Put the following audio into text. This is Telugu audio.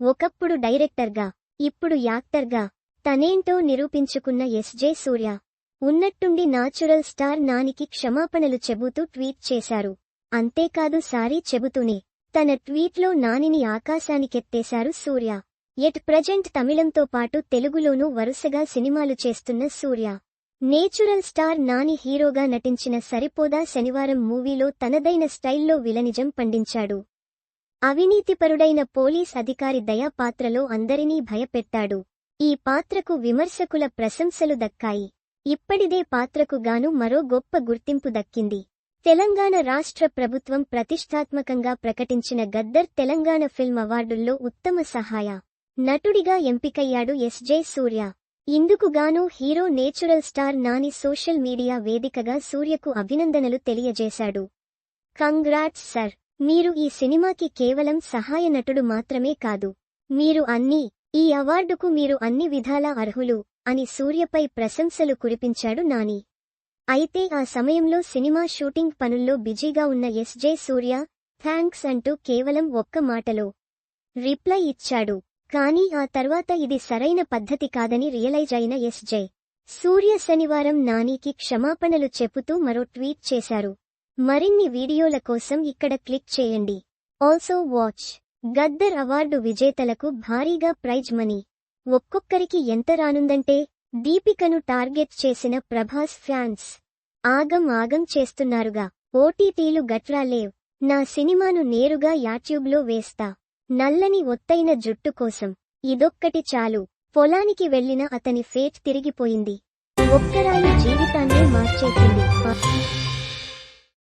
ఒకప్పుడు డైరెక్టర్గా ఇప్పుడు యాక్టర్గా తనేంటో నిరూపించుకున్న ఎస్జే సూర్య. ఉన్నట్టుండి నాచురల్ స్టార్ నానికి క్షమాపణలు చెబుతూ ట్వీట్ చేశారు. అంతేకాదు సారీ చెబుతూనే తన ట్వీట్లో నానిని ఆకాశానికెత్తేశారు సూర్య. ఎట్ ప్రజెంట్ తమిళంతో పాటు తెలుగులోనూ వరుసగా సినిమాలు చేస్తున్న సూర్య. నేచురల్ స్టార్ నాని హీరోగా నటించిన సరిపోదా శనివారం మూవీలో తనదైన స్టైల్లో విలనిజం పండించాడు. అవినీతిపరుడైన పోలీస్ అధికారి దయా పాత్రలో అందరినీ భయపెట్టాడు. ఈ పాత్రకు విమర్శకుల ప్రశంసలు దక్కాయి. ఇప్పటిదే పాత్రకు గాను మరో గొప్ప గుర్తింపు దక్కింది. తెలంగాణ రాష్ట్ర ప్రభుత్వం ప్రతిష్టాత్మకంగా ప్రకటించిన గద్దర్ తెలంగాణ ఫిల్మ్ అవార్డుల్లో ఉత్తమ సహాయ నటుడిగా ఎంపికయ్యాడు SJ Surya. ఇందుకుగాను hero natural star Nani social media వేదికగా సూర్యకు అభినందనలు తెలియజేశాడు. Congrats sir. మీరు ఈ సినిమాకి కేవలం సహాయ నటుడు మాత్రమే కాదు. మీరు అన్ని ఈ అవార్డుకు మీరు అన్ని విధాలా అర్హులు అని సూర్యపై ప్రశంసలు కురిపించాడు నాని. అయితే ఆ సమయంలో సినిమా షూటింగ్ పనుల్లో బిజీగా ఉన్న ఎస్జే సూర్య థ్యాంక్స్ అంటూ కేవలం ఒక్క మాటలో రిప్లై ఇచ్చాడు. కానీ ఆ తర్వాత ఇది సరైన పద్ధతి కాదని రియలైజ్ అయిన ఎస్జే సూర్య శనివారం నానికి క్షమాపణలు చెబుతూ మరో ట్వీట్ చేశారు. మరిన్ని వీడియోల కోసం ఇక్కడ క్లిక్ చేయండి. ఆల్సో వాచ్ గద్దర్ అవార్డు విజేతలకు భారీగా ప్రైజ్ మనీ. ఒక్కొక్కరికి ఎంత రానుందంటే దీపికను టార్గెట్ చేసిన ప్రభాస్ ఫ్యాన్స్. ఆగం ఆగం చేస్తున్నారుగా. ఓటీటీలు గట్రా లేవ్. నా సినిమాను నేరుగా యాట్యూబ్లో వేస్తా. నల్లని ఒత్తైన జుట్టు కోసం. ఇదొక్కటి చాలు. పొలానికి వెళ్ళిన అతని ఫేట్ తిరిగిపోయింది. ఒక్కరాయి జీవితాన్నే మార్చేసింది.